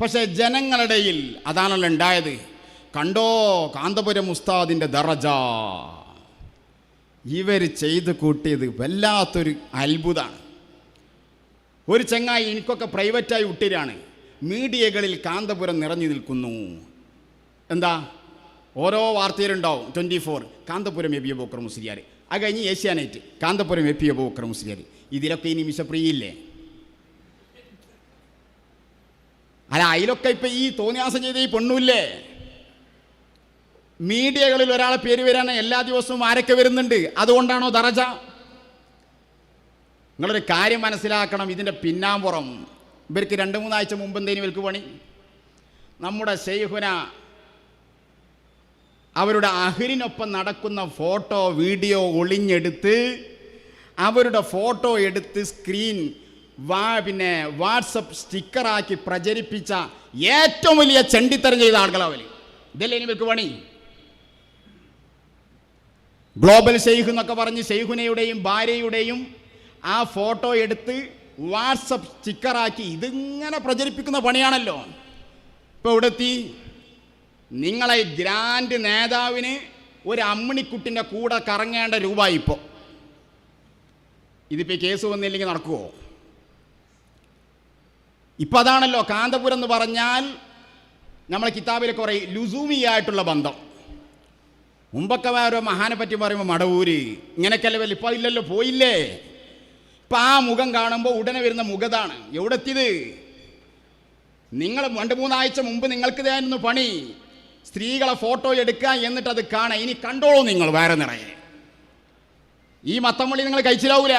പക്ഷെ ജനങ്ങളിടയിൽ അതാണല്ലോ ഉണ്ടായത്. കണ്ടോ കാന്തപുരം ഉസ്താദിന്റെ ദറജ? ഇവർ ചെയ്ത് കൂട്ടിയത് വല്ലാത്തൊരു അത്ഭുതമാണ് ഒരു ചങ്ങായി എനിക്കൊക്കെ പ്രൈവറ്റായി വിട്ടിരാണ്. മീഡിയകളിൽ കാന്തപുരം നിറഞ്ഞു നിൽക്കുന്നു. എന്താ? ഓരോ വാർത്തയിലുണ്ടാവും. Twenty four Kanthapuram A P Aboobacker Musliyar അത് കഴിഞ്ഞ് ഏഷ്യാനെറ്റ് കാന്തപുരം എ പി മുസ്ലിയാർ ഇതിലൊക്കെ ഇനി നിമിഷപ്രിയില്ലേ അല്ല അതിലൊക്കെ ഇപ്പം ഈ തോന്നിയാസം ചെയ്ത ഈ പെണ്ണുമില്ലേ മീഡിയകളിൽ ഒരാളെ പേര് വരാനാണ് എല്ലാ ദിവസവും ആരൊക്കെ വരുന്നുണ്ട്? അതുകൊണ്ടാണോ ദറജ? നിങ്ങളൊരു കാര്യം മനസ്സിലാക്കണം ഇതിന്റെ പിന്നാമ്പുറം. ഇവർക്ക് രണ്ട് മൂന്നാഴ്ച മുമ്പ് എന്തേലും ഇവർക്ക് പണി? നമ്മുടെ ഷെയ്ഹുന അവരുടെ അഹിരിനൊപ്പം നടക്കുന്ന ഫോട്ടോ വീഡിയോ ഒളിഞ്ഞെടുത്ത് അവരുടെ ഫോട്ടോ എടുത്ത് സ്ക്രീൻ വാ പിന്നെ വാട്സപ്പ് സ്റ്റിക്കറാക്കി പ്രചരിപ്പിച്ച ഏറ്റവും വലിയ ചെണ്ടിത്തരം ചെയ്ത ആളുകളാവൽ ഇതല്ലേ ഇവർക്ക് പണി? ഗ്ലോബൽ ഷെയ്ഖ് എന്നൊക്കെ പറഞ്ഞ് ഷെയ്ഖുനയുടെയും ഭാര്യയുടെയും ആ ഫോട്ടോ എടുത്ത് വാട്സപ്പ് സ്റ്റിക്കറാക്കി ഇതിങ്ങനെ പ്രചരിപ്പിക്കുന്ന പണിയാണല്ലോ. ഇപ്പോൾ ഇവിടെ എത്തി നിങ്ങളെ ഗ്രാൻഡ് നേതാവിന് ഒരു അമ്മിണിക്കുട്ടിന്റെ കൂടെ കറങ്ങേണ്ട രൂപ ഇപ്പോൾ ഇതിപ്പോൾ കേസ് വന്നില്ലെങ്കിൽ നടക്കുമോ ഇപ്പം അതാണല്ലോ കാന്തപുരം എന്ന് പറഞ്ഞാൽ നമ്മളെ കിതാബിൽ കുറേ ലുസൂമി ലുസൂമിയായിട്ടുള്ള ബന്ധം. മുമ്പൊക്കെ ഓരോ മഹാനെ പറ്റി പറയുമ്പോൾ മടവൂര് ഇങ്ങനെയൊക്കെയല്ലേ വല്ല ഇപ്പം ഇല്ലല്ലോ പോയില്ലേ? ഇപ്പം ആ മുഖം കാണുമ്പോൾ ഉടനെ വരുന്ന മുഖതാണ്. എവിടെ എത്തിയത് നിങ്ങൾ രണ്ട് മൂന്നാഴ്ച മുമ്പ് നിങ്ങൾക്ക് ഇതായിരുന്നു പണി. സ്ത്രീകളെ ഫോട്ടോ എടുക്കുക എന്നിട്ട് അത് കാണാം. ഇനി കണ്ടോളൂ നിങ്ങൾ വേറെ നിറയെ. ഈ മത്തം നിങ്ങൾ കഴിച്ചിലാവൂല.